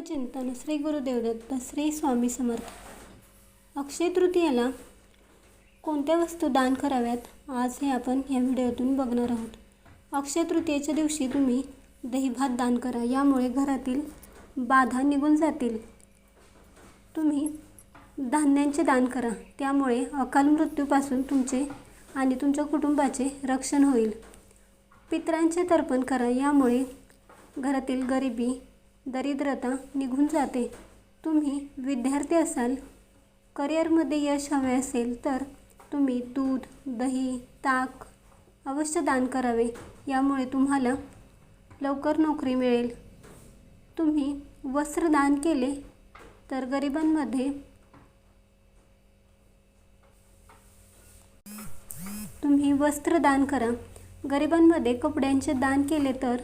चिंतन श्री गुरुदेवदत्त श्री स्वामी समर्थ. अक्षय तृतीयाला कोणत्या वस्तू दान कराव्यात? आज हे आपण या व्हिडिओतून बघणार आहोत. अक्षय तृतीयेच्या दिवशी तुम्ही दहीभात दान करा. यामुळे घरातील बाधा निघून जातील. तुम्ही धान्यांचे दान करा. त्यामुळे अकाल मृत्यूपासून तुमचे आणि तुमच्या कुटुंबाचे रक्षण होईल. पितरांचे तर्पण करा. यामुळे घरातील गरिबी दरिद्रता निघून जाते. तुम्ही विद्यार्थी असाल करिअरमध्ये यश हवे असेल तर तुम्ही दूध दही ताक अवश्य दान करावे. यामुळे तुम्हाला लवकर नोकरी मिळेल. तुम्ही वस्त्र दान केले तर गरिबांमध्ये तुम्ही वस्त्र दान करा. गरिबांमध्ये कपड्यांचे दान केले तर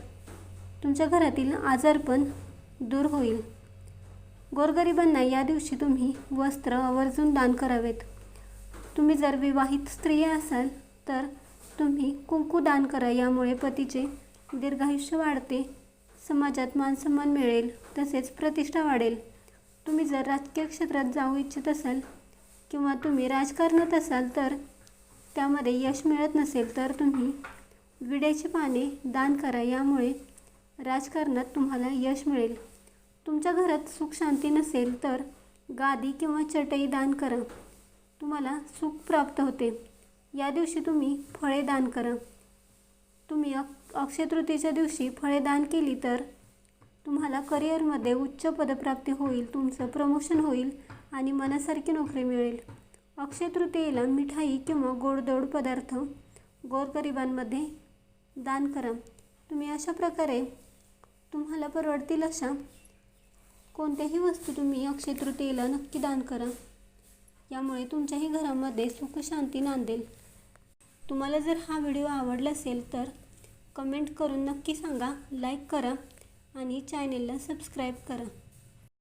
तुमच्या घरातील आजारपण दूर होईल. गोरगरिबांना या दिवशी तुम्ही वस्त्र आवर्जून दान करावेत. तुम्ही जर विवाहित स्त्रिया असाल तर तुम्ही कुंकू दान करा. यामुळे पतीचे दीर्घायुष्य वाढते समाजात मानसन्मान मिळेल तसेच प्रतिष्ठा वाढेल. तुम्ही जर राजकीय क्षेत्रात जाऊ इच्छित असाल किंवा तुम्ही राजकारणात असाल तर त्यामध्ये यश मिळत नसेल तर तुम्ही विड्याची पाने दान करा. यामुळे राजकारणात तुम्हाला यश मिळेल. तुमच्या घरात सुख शांती नसेल तर गादी किंवा चटई दान करा. तुम्हाला सुख प्राप्त होते. या दिवशी तुम्ही फळे दान करा. तुम्ही अक अक्षय तृतीयेच्या दिवशी फळे दान केली तर तुम्हाला करिअरमध्ये उच्च पदप्राप्ती होईल तुमचं प्रमोशन होईल आणि मनासारखी नोकरी मिळेल. अक्षय तृतीयेला मिठाई किंवा गोडदोड पदार्थ गोरगरिबांमध्ये दान करा. तुम्ही अशा प्रकारे तुम्हाला परवडतील अशा कोणत्याही वस्तू तुम्ही अक्षय तृतीयेला नक्की दान करा. यामुळे तुमच्याही घरामध्ये सुख शांती नांदेल. तुम्हाला जर हा व्हिडिओ आवडला असेल तर कमेंट करून नक्की सांगा लाईक करा आणि चॅनेलला सबस्क्राईब करा.